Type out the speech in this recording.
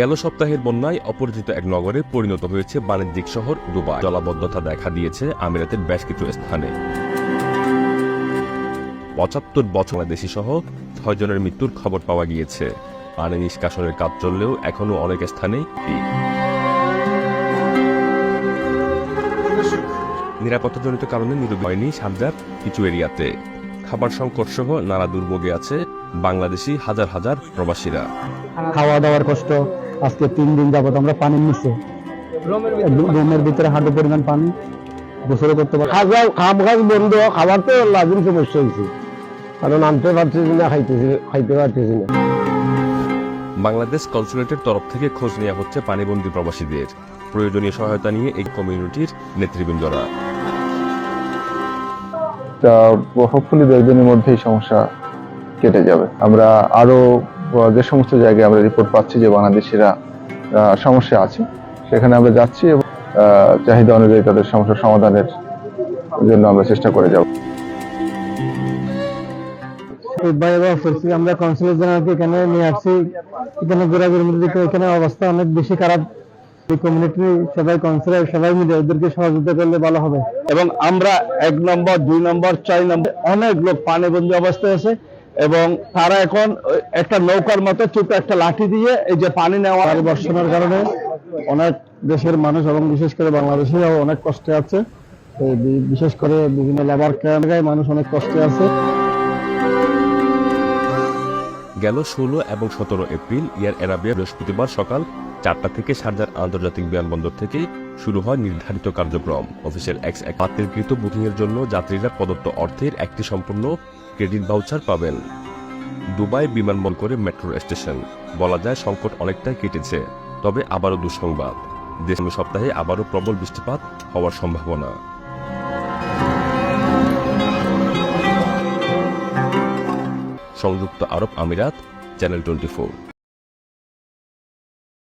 গেল সপ্তাহের বন্যায় অপরিচিত এক নগরে পরিণত হয়েছে বাণিজ্যিক শহর দুবাই। জলাবদ্ধতা দেখা দিয়েছে আমিরাতের বেশ কিছু স্থানে। পঁচাত্তর বছর বাংলাদেশি সহ ছয় জনের মৃত্যুর খবর পাওয়া গিয়েছে। পানি নিষ্কাশনের কাজ চললেও এখনও অনেক স্থানে নিরাপত্তাজনিত কারণে নিরোগী হয়নি সাবজার কিছু এরিয়াতে। খাবার সংকট সহ নানা দুর্ভোগে আছে বাংলাদেশি হাজার হাজার প্রবাসীরা। খাওয়া দাওয়ার কষ্ট আজকে তিন দিন যাবত আমরা পানি নিচ্ছি। রুমের ভিতরে হাঁটু পরিমাণ পানি। গোসল করতে পারি। খাওয়া খাম খাস বন্ধ খাবার তো লাগুন সমস্যা হয়েছে কারণ আনতে পারতেছি না খাইতেছি খাইতে পারতেছি না। বাংলাদেশ কনসুলেটের তরফ থেকে খোঁজ নেওয়া হচ্ছে পানিবন্দী প্রবাসীদের। প্রয়োজনীয় সহায়তা নিয়ে এই কমিউনিটির নেতৃবৃন্দরা। হোপফুলি দু একদিনের মধ্যেই সমস্যা কেটে যাবে। আমরা আরও যে সমস্ত জায়গায় আমরা রিপোর্ট পাচ্ছি যে বাংলাদেশিরা সমস্যা আছে সেখানে আমরা যাচ্ছি এবং চাহিদা অনুযায়ী তাদের সমস্যার সমাধানের জন্য আমরা চেষ্টা করে যাব। আমরা কনসুলেট জেনারেলকে এখানে নিয়ে আসছি। এখানে ঘোরাঘুরির মধ্যে দেখি এখানে অবস্থা অনেক বেশি খারাপ। এই কমিউনিটি সবাই কনসুলেট সবাই মিলে ওদেরকে সহযোগিতা করলে ভালো হবে। এবং আমরা এক নম্বর দুই নম্বর চার নম্বর অনেক লোক পানিবন্দী অবস্থায় আছে। এবং তারা এখন একটা নৌকার মতো ছোট একটা লাঠি দিয়ে এই যে পানি নেওয়া বর্ষণের কারণে অনেক দেশের মানুষ এবং বিশেষ করে বাংলাদেশে অনেক কষ্টে আছে। বিশেষ করে বিভিন্ন লেবার ক্যাম্পে মানুষ অনেক কষ্টে আছে। গেল ষোলো এবং সতেরো এপ্রিল এয়ার অ্যারাবিয়া বৃহস্পতিবার সকাল চারটা থেকে শারজার আন্তর্জাতিক বিমানবন্দর থেকে শুরু হয় নির্ধারিত কার্যক্রম। অফিসের এক্স এক বাতিলকৃত বুকিংয়ের জন্য যাত্রীরা প্রদত্ত অর্থের একটি সম্পূর্ণ ক্রেডিট ভাউচার পাবেন। দুবাই বিমানবন্দর করে মেট্রো স্টেশন। বলা যায় সংকট অনেকটাই কেটেছে, তবে আবারও দুঃসংবাদ। দেশের সপ্তাহে আবারও প্রবল বৃষ্টিপাত হওয়ার সম্ভাবনা। সংযুক্ত আরব আমিরাত চ্যানেল টোয়েন্টি